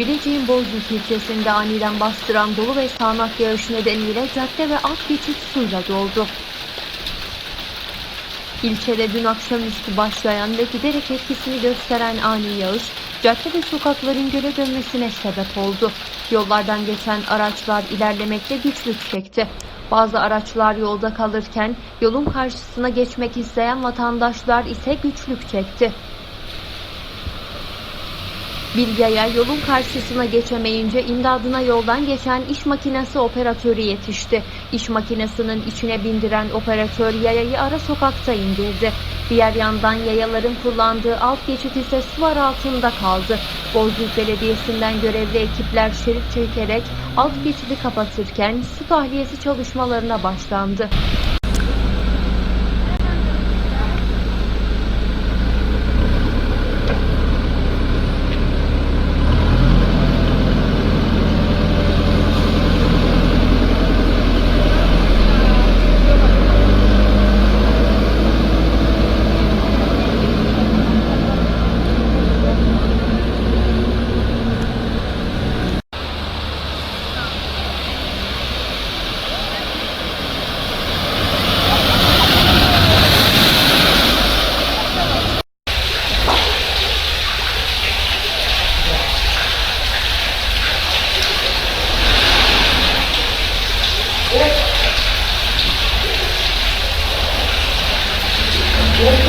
Bilecik'in Bozüyük ilçesinde aniden bastıran dolu ve sağanak yağış nedeniyle cadde ve alt geçit suyla doldu. İlçede dün akşamüstü başlayan ve giderek etkisini gösteren ani yağış, cadde ve sokakların göle dönmesine sebep oldu. Yollardan geçen araçlar ilerlemekte güçlük çekti. Bazı araçlar yolda kalırken yolun karşısına geçmek isteyen vatandaşlar ise güçlük çekti. Bir yaya yolun karşısına geçemeyince imdadına yoldan geçen iş makinesi operatörü yetişti. İş makinesinin içine bindiren operatör yayayı ara sokakta indirdi. Diğer yandan yayaların kullandığı alt geçit ise sular altında kaldı. Bozüyük Belediyesi'nden görevli ekipler şerit çekerek alt geçidi kapatırken su tahliyesi çalışmalarına başlandı.